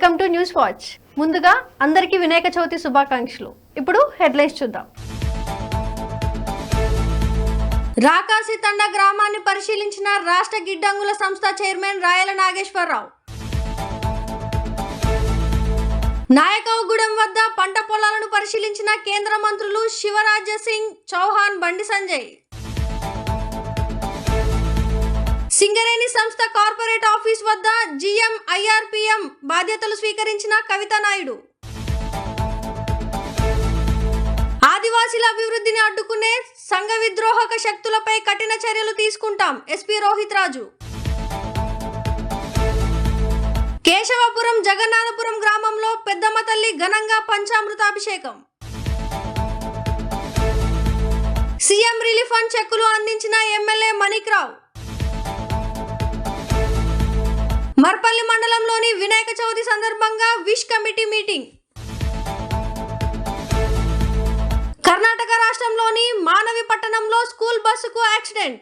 Welcome to news watch. ముందుగా అందరికీ వినాయక చవితి శుభాకాంక్షలు. ఇప్పుడు హెడ్లైన్స్ చూద్దాం. రాకాసి తండ గ్రామాన్ని పరిశీలించిన రాష్ట్ర గిడ్డంగుల సంస్థ చైర్మన్ రాయల నాగేశ్వరరావు. నాయకవగూడెం వద్ద పంట పొలాలను పరిశీలించిన కేంద్ర మంత్రులు శివరాజ్య సింగ్ చౌహాన్ బండి సంజయ్. సింగరేణి సంస్థ కార్పొరేట్ ఆఫీస్ వద్ద జిఎం ఐఆర్పిఎం బాధ్యతలు స్వీకరించిన కవితా నాయుడు. ఆదివాసీల అభివృద్ధిని అడ్డుకునే సంఘ విద్రోహక శక్తులపై కఠిన చర్యలు తీసుకుంటాం ఎస్పీ రోహిత్ రాజు. కేశవపురం జగన్నాథపురం గ్రామంలో పెద్దమ్మ తల్లి ఘనంగా పంచామృతాభిషేకం. సీఎం రిలీఫ్ ఫండ్ చెక్కులు అందించిన ఎమ్మెల్యే మణిక్రావు మర్పల్లి మండలంలోని వినాయక చవితి సందర్భంగా విష్ కమిటీ మీటింగ్. కర్ణాటక రాష్ట్రంలోని మానవి పట్టణంలో స్కూల్ బస్సుకు యాక్సిడెంట్.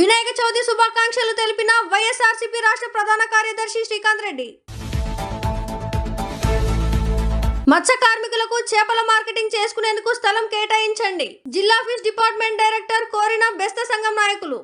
వినాయక చవితి శుభాకాంక్షలు తెలిపిన వైఎస్ఆర్సీపీ రాష్ట్ర ప్రధాన కార్యదర్శి శ్రీకాంత్ రెడ్డి. మత్స్య కార్మికులకు చేపల మార్కెటింగ్ చేసుకునేందుకు స్థలం కేటాయించండి. జిల్లా ఫిష్ డిపార్ట్మెంట్ డైరెక్టర్ కోరిన బెస్త సంఘం నాయకులు.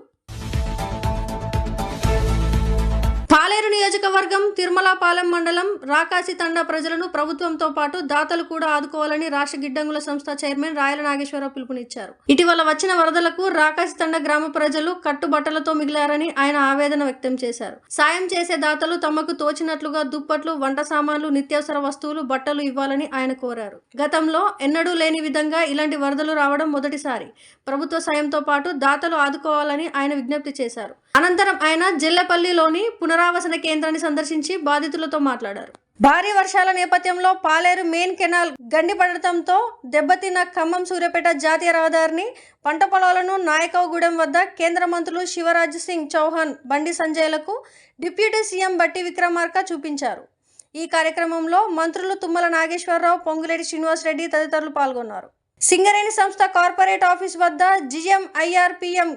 పాలేరు నియోజకవర్గం తిరుమలపాలెం మండలం రాకాసి తండా ప్రజలను ప్రభుత్వంతో పాటు దాతలు కూడా ఆదుకోవాలని రాష్ట్ర గిడ్డంగుల సంస్థ చైర్మన్ రాయల నాగేశ్వరరావు పిలుపునిచ్చారు. ఇటీవల వచ్చిన వరదలకు రాకాసి తండా గ్రామ ప్రజలు కట్టుబట్టలతో మిగిలారని ఆయన ఆవేదన వ్యక్తం చేశారు. సాయం చేసే దాతలు తమకు తోచినట్లుగా దుప్పట్లు వంట సామాన్లు నిత్యావసర వస్తువులు బట్టలు ఇవ్వాలని ఆయన కోరారు. గతంలో ఎన్నడూ లేని విధంగా ఇలాంటి వరదలు రావడం మొదటిసారి. ప్రభుత్వ సాయంతో పాటు దాతలు ఆదుకోవాలని ఆయన విజ్ఞప్తి చేశారు. అనంతరం ఆయన జెల్లపల్లిలోని పునరావాసన కేంద్రాన్ని సందర్శించి బాధితులతో మాట్లాడారు. భారీ వర్షాల నేపథ్యంలో పాలేరు మెయిన్ కెనాల్ గండి పడటంతో దెబ్బతిన్న ఖమ్మం సూర్యాపేట జాతీయ రహదారిని పంట పొలాలను నాయకవగూడెం వద్ద కేంద్ర మంత్రులు శివరాజ్ సింగ్ చౌహాన్ బండి సంజయ్లకు డిప్యూటీ సీఎం బట్టి విక్రమార్క చూపించారు. ఈ కార్యక్రమంలో మంత్రులు తుమ్మల నాగేశ్వరరావు పొంగులేటి శ్రీనివాసరెడ్డి తదితరులు పాల్గొన్నారు. సింగరేణి సంస్థ కార్పొరేట్ ఆఫీస్ వద్ద జిఎం ఐఆర్పిఎం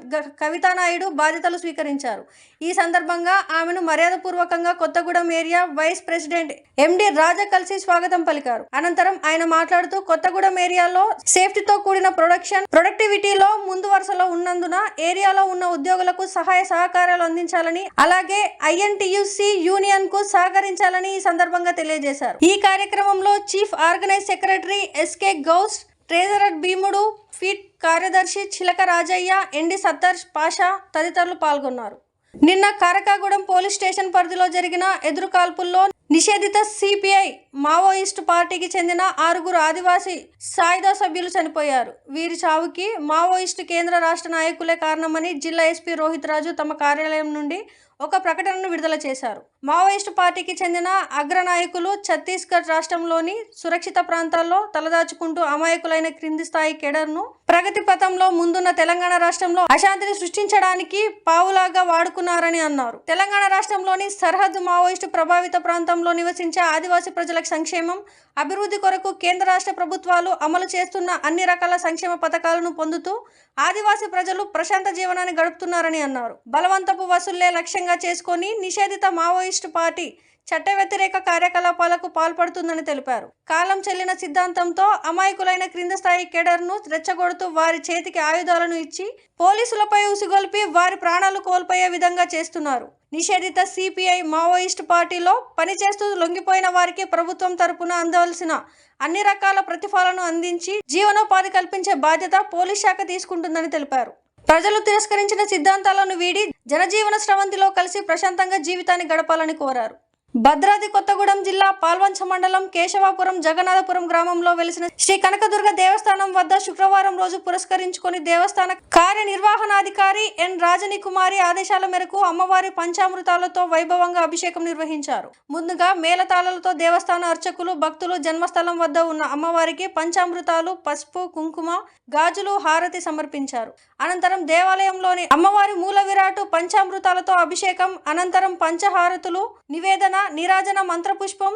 కవితానాయుడు బాధ్యతలు స్వీకరించారు. ఈ సందర్భంగా ఆమెను మర్యాదపూర్వకంగా Kothagudem area vice president MD Raja కలిసి స్వాగతం పలికారు. అనంతరం ఆయన మాట్లాడుతూ కొత్తగూడెం ఏరియాలో సేఫ్టీతో కూడిన ప్రొడక్షన్ ప్రొడక్టివిటీలో ముందు వరుసలో ఉన్నందున ఏరియాలో ఉన్న ఉద్యోగులకు సహాయ సహకారాలు అందించాలని అలాగే ఐఎన్టీయుసి యూనియన్కు సహకరించాలని ఈ సందర్భంగా తెలియజేశారు. ఈ కార్యక్రమంలో chief organise secretary SK Ghouse treasurer Bheemudu feet కార్యదర్శి చిలక రాజయ్య ఎండి సత్తర్ పాషా తదితరులు పాల్గొన్నారు. నిన్న కారకాగూడెం పోలీస్ స్టేషన్ పరిధిలో జరిగిన ఎదురు కాల్పుల్లో నిషేధిత సిపిఐ మావోయిస్టు పార్టీకి చెందిన ఆరుగురు ఆదివాసీ సాయుధ సభ్యులు చనిపోయారు. వీరి చావుకి మావోయిస్టు కేంద్ర రాష్ట్ర నాయకులే కారణమని జిల్లా ఎస్పీ రోహిత్ రాజు తమ కార్యాలయం నుండి ఒక ప్రకటనను విడుదల చేశారు. మావోయిస్టు పార్టీకి చెందిన అగ్రనాయకులు ఛత్తీస్గఢ్ రాష్ట్రంలోని సురక్షిత ప్రాంతాల్లో తలదాచుకుంటూ అమాయకులైన క్రింది స్థాయి కెడర్ను ప్రగతి పథంలో ముందున్న తెలంగాణ రాష్ట్రంలో అశాంతిని సృష్టించడానికి పావులాగా వాడుకున్నారని అన్నారు. తెలంగాణ రాష్ట్రంలోని సరిహద్దు మావోయిస్టు ప్రభావిత ప్రాంతంలో నివసించే ఆదివాసీ ప్రజల సంక్షేమం అభివృద్ధి కొరకు కేంద్ర రాష్ట్ర ప్రభుత్వాలు అమలు చేస్తున్న అన్ని రకాల సంక్షేమ పథకాలను పొందుతూ ఆదివాసీ ప్రజలు ప్రశాంత జీవనాన్ని గడుపుతున్నారని అన్నారు. బలవంతపు వసూళ్ళే లక్ష్యంగా చేసుకొని నిషేధిత మావోయిస్టు పార్టీ చట్ట వ్యతిరేక కార్యకలాపాలకు పాల్పడుతుందని తెలిపారు. కాలం చెల్లిన సిద్ధాంతంతో అమాయకులైన క్రింద స్థాయి కేడర్ను రెచ్చగొడుతూ వారి చేతికి ఆయుధాలను ఇచ్చి పోలీసులపై ఉసిగొల్పి వారి ప్రాణాలు కోల్పోయే విధంగా చేస్తున్నారు. నిషేధిత సిపిఐ మావోయిస్ట్ పార్టీలో పనిచేస్తూ లొంగిపోయిన వారికి ప్రభుత్వం తరపున అందవలసిన అన్ని రకాల ప్రతిఫలను అందించి జీవనోపాధి కల్పించే బాధ్యత పోలీస్ శాఖ తీసుకుంటుందని తెలిపారు. ప్రజలు తిరస్కరించిన సిద్ధాంతాలను వీడి జనజీవన స్రవంతిలో కలిసి ప్రశాంతంగా జీవితాన్ని గడపాలని కోరారు. భద్రాద్రి కొత్తగూడెం జిల్లా పాల్వంచ మండలం కేశవాపురం జగన్నాథపురం గ్రామంలో వెలిసిన శ్రీ కనకదుర్గ దేవస్థానం వద్ద శుక్రవారం రోజు పురస్కరించుకొని దేవస్థాన కార్యనిర్వహణాధికారి ఎన్ రాజని కుమారి ఆదేశాల మేరకు అమ్మవారి పంచామృతాలతో వైభవంగా అభిషేకం నిర్వహించారు. ముందుగా మేళతాళాలతో దేవస్థాన అర్చకులు భక్తులు జన్మస్థలం వద్ద ఉన్న అమ్మవారికి పంచామృతాలు పసుపు కుంకుమ గాజులు హారతి సమర్పించారు. అనంతరం దేవాలయంలోని అమ్మవారి మూల విరాటు పంచామృతాలతో అభిషేకం అనంతరం పంచహారతులు నివేదన నీరాజన మంత్రపుష్పం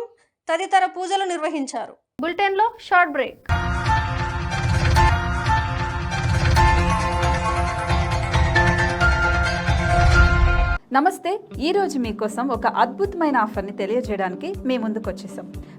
తదితర పూజలు నిర్వహించారు. బులెటిన్లో షార్ట్ బ్రేక్. నమస్తే ఈ రోజు మీకోసం ఒక అద్భుతమైన ఆఫర్ని తెలియజేయడానికి మీ ముందుకు వచ్చేసాం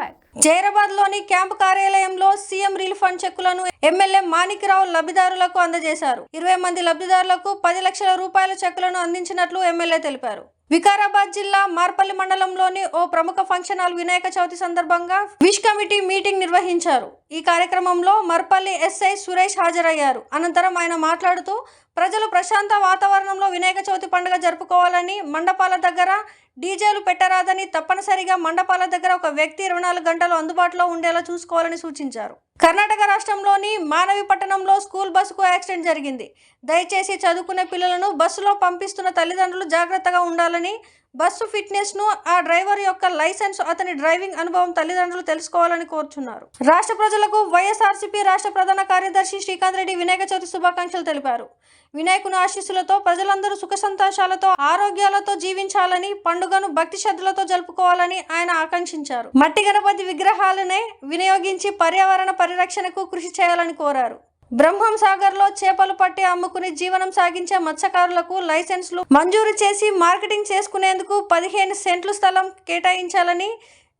బ్యాక్. జైరాబాద్లోని క్యాంపు కార్యాలయంలో సీఎం రిలీఫ్ ఫండ్ చెక్కులను ఎమ్మెల్యే మాణిక్రావు లబ్ధిదారులకు అందజేశారు. ఇరవై మంది లబ్ధిదారులకు పది లక్షల రూపాయల చెక్కులను అందించినట్లు ఎమ్మెల్యే తెలిపారు. వికారాబాద్ జిల్లా మార్పల్లి మండలంలోని ఓ ప్రముఖ ఫంక్షన్ హాల్ వినాయక చవితి సందర్భంగా విష్ కమిటీ మీటింగ్ నిర్వహించారు. ఈ కార్యక్రమంలో మర్పల్లి ఎస్ఐ సురేష్ హాజరయ్యారు. అనంతరం ఆయన మాట్లాడుతూ ప్రజలు ప్రశాంత వాతావరణంలో వినాయక చవితి పండుగ జరుపుకోవాలని మండపాల దగ్గర డీజేలు పెట్టరాదని తప్పనిసరిగా మండపాల దగ్గర ఒక వ్యక్తి ఇరవై నాలుగు గంటలు అందుబాటులో ఉండేలా చూసుకోవాలని సూచించారు కర్ణాటక రాష్ట్రంలోని మానవి పట్టణంలో స్కూల్ బస్సుకు యాక్సిడెంట్ జరిగింది. దయచేసి చదువుకునే పిల్లలను బస్సులో పంపిస్తున్న తల్లిదండ్రులు జాగ్రత్తగా ఉండాలని బస్సు ఫిట్నెస్ను ఆ డ్రైవర్ యొక్క లైసెన్స్ అతని డ్రైవింగ్ అనుభవం తల్లిదండ్రులు తెలుసుకోవాలని కోరుచున్నారు రాష్ట్ర ప్రజలకు వైఎస్ఆర్సీపీ రాష్ట్ర ప్రధాన కార్యదర్శి శ్రీకాంత్ రెడ్డి వినాయక చవితి శుభాకాంక్షలు తెలిపారు. వినాయకుని ఆశీస్సులతో ప్రజలందరూ సుఖ సంతోషాలతో ఆరోగ్యాలతో జీవించాలని పండుగను భక్తి శ్రద్ధలతో జరుపుకోవాలని ఆయన ఆకాంక్షించారు. మట్టి గణపతి విగ్రహాలనే వినియోగించి పర్యావరణ పరిరక్షణకు కృషి చేయాలని కోరారు. బ్రహ్మం సాగర్లో చేపలు పట్టి అమ్ముకుని జీవనం సాగించే మత్స్యకారులకు లైసెన్స్లు మంజూరు చేసి మార్కెటింగ్ చేసుకునేందుకు పదిహేను సెంట్లు స్థలం కేటాయించాలని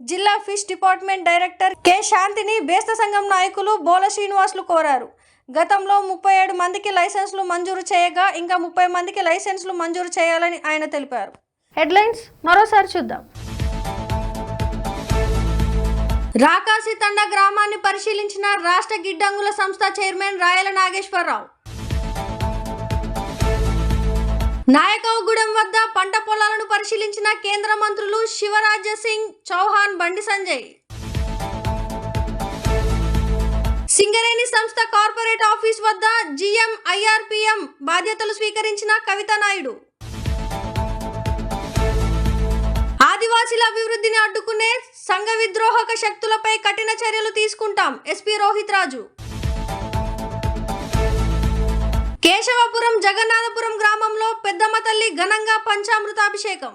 జిల్లా ఫిష్ డిపార్ట్మెంట్ డైరెక్టర్ కె. శాంతిని బేస్త సంఘం నాయకులు బోల శ్రీనివాసులు కోరారు. గతంలో ముప్పై ఏడు మందికి లైసెన్స్లు మంజూరు చేయగా ఇంకా ముప్పై మందికి లైసెన్స్లు మంజూరు చేయాలని ఆయన తెలిపారు. హెడ్లైన్స్ మరోసారి చూద్దాం. రాకాసి తండ గ్రామాన్ని పరిశీలించిన రాష్ట్ర గిడ్డంగుల సంస్థ చైర్మన్ రాయల నాగేశ్వరరావు. నాయకవగూడెం వద్ద పంట పొలాలను పరిశీలించిన కేంద్ర మంత్రులు శివరాజ్య సింగ్ చౌహాన్ బండి సంజయ్. సింగరేణి సంస్థ కార్పొరేట్ ఆఫీస్ వద్ద జిఎం ఐఆర్పిఎం బాధ్యతలు స్వీకరించిన కవితా నాయుడు. ఆదివాసీల అభివృద్ధిని అడ్డుకునే సంఘ విద్రోహక శక్తులపై కఠిన చర్యలు తీసుకుంటాం. ఎస్పీ రోహిత్ రాజు. కేశవపురం జగన్నాథపురం గ్రామంలో పెద్దమ్మ తల్లి ఘనంగా పంచామృతాభిషేకం.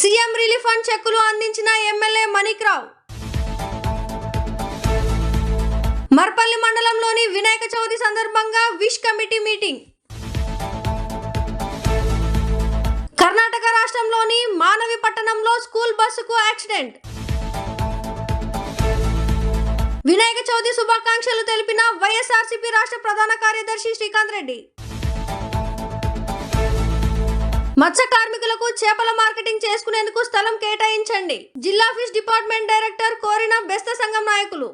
సీఎం రిలీఫ్ ఫండ్ చెక్కులు అందించిన ఎమ్మెల్యే మణిక్రావు. మర్పల్లి మండలంలోని వినాయక చవితి సందర్భంగా విష్ కమిటీ మీటింగ్. కర్ణాటక రాష్ట్రంలోని మానవి పట్టణంలో స్కూల్ బస్సుకు యాక్సిడెంట్. వినాయక చవితి శుభాకాంక్షలు తెలిపిన వైఎస్ఆర్సీపీ రాష్ట్ర ప్రధాన కార్యదర్శి శ్రీకాంత్ రెడ్డి. మత్స్య కార్మికులకు చేపల మార్కెటింగ్ చేసుకునేందుకు స్థలం కేటాయించండి. జిల్లా ఫిష్ డిపార్ట్మెంట్ డైరెక్టర్ కోరిన బెస్త సంఘం నాయకులు.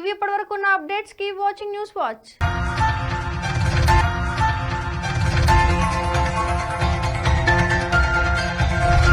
ఇవి ఇప్పటివరకు ఉన్న updates keep watching news watch.